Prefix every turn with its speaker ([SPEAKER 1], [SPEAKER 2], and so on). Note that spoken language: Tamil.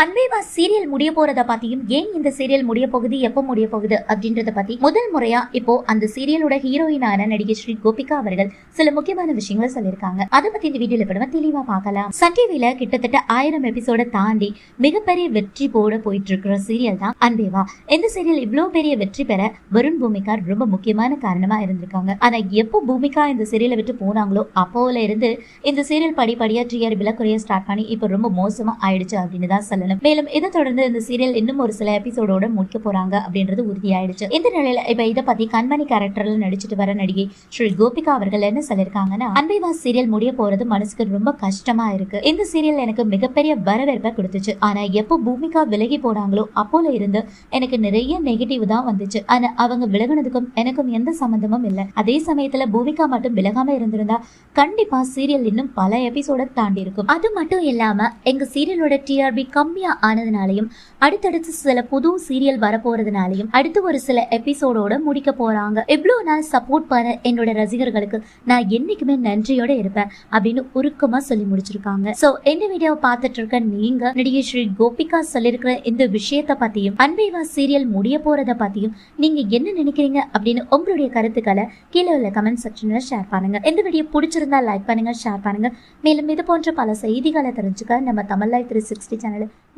[SPEAKER 1] அன்பேவா சீரியல் முடிய போறத பத்தியும் ஏன் இந்த சீரியல் முடிய போகுது எப்போ முடிய போகுது அப்படின்றத பத்தி முதல் முறையா இப்போ அந்த சீரியலோட ஹீரோயினான நடிகை ஸ்ரீ கோபிகா அவர்கள் சில முக்கியமான விஷயங்களை சொல்லியிருக்காங்க. அதை பத்தி இந்த வீடியோல இப்ப நம்ம தெளிவா பார்க்கலாம். சன் டிவில கிட்டத்தட்ட ஆயிரம் எபிசோட தாண்டி மிகப்பெரிய வெற்றி போட போயிட்டு இருக்கிற சீரியல் தான் அன்பேவா. இந்த சீரியல் இவ்வளவு பெரிய வெற்றி பெற வருண் பூமிகா ரொம்ப முக்கியமான காரணமா இருந்திருக்காங்க. ஆனா எப்போ பூமிகா இந்த சீரியலை விட்டு போனாங்களோ அப்போல இருந்து இந்த சீரியல் படிப்படியா டிஆர்பில குறைய ஸ்டார்ட் பண்ணி இப்போ ரொம்ப மோசமா ஆயிடுச்சு அப்படின்னு தான் சொல்லணும். மேலும் இதை தொடர்ந்து இந்த சீரியல் இன்னும் ஒரு சில எபிசோடோட முடிக்க போறாங்க அப்படின்றது உறுதியாயிடுச்சு. இந்த நிலையில இப்ப இதை பத்தி கண்மணி கேரக்டர்ல நடிச்சிட்டு வர நடிகை ஸ்ரீ கோபிகா அவர்கள் என்ன சொல்லிருக்காங்கன்னா அன்பைவாஸ் சீரியல் முடிய போறது மனசுக்கு ரொம்ப கஷ்டமா இருக்கு. இந்த சீரியல் எனக்கு மிகப்பெரிய வரவேற்பை கொடுத்துச்சு. ஆனா எப்போ பூமிகா விலகி போனாங்களோ அப்போல இருந்து எனக்கு நிறைய நெகட்டிவ் தான் வந்துச்சு. ஆனா அவங்க விலகுனதுக்கும் எனக்கும் எந்த சம்பந்தமும் இல்லை. அதே சமயத்துல பூமிகா மட்டும் விலகாம இருந்திருந்தா கண்டிப்பா சீரியல் இன்னும் பல எபிசோட தாண்டி இருக்கும். அது மட்டும் இல்லாம எங்க சீரியலோட டிஆர்பி கம்மி கம்மியா ஆனதுனாலையும் அடுத்தடுத்து சில புது சீரியல் வரப்போறதுனாலையும் அடுத்து ஒரு சில எபிசோடோட முடிக்க போறாங்க. இவ்வளவு நாள் சப்போர்ட் பண்ண என்னோட ரசிகர்களுக்கு நான் என்னைக்குமே நன்றியோட இருப்பேன் அப்படின்னு உருக்கமா சொல்லி முடிச்சிருக்காங்க. சோ இந்த வீடியோவை பார்த்துட்டு இருக்க நீங்க நடிகை ஸ்ரீ கோபிகா சொல்லியிருக்கிற இந்த விஷயத்த பத்தியும் அன்பைவா சீரியல் முடிய போறத பத்தியும் நீங்க என்ன நினைக்கிறீங்க அப்படின்னு உங்களுடைய கருத்துக்களை கீழே உள்ள கமெண்ட் செக்ஷன்ல ஷேர் பண்ணுங்க. இந்த வீடியோ பிடிச்சிருந்தா லைக் பண்ணுங்க ஷேர் பண்ணுங்க. மேலும் இது போன்ற பல செய்திகளை தெரிஞ்சுக்க நம்ம Tamil life three sixty channel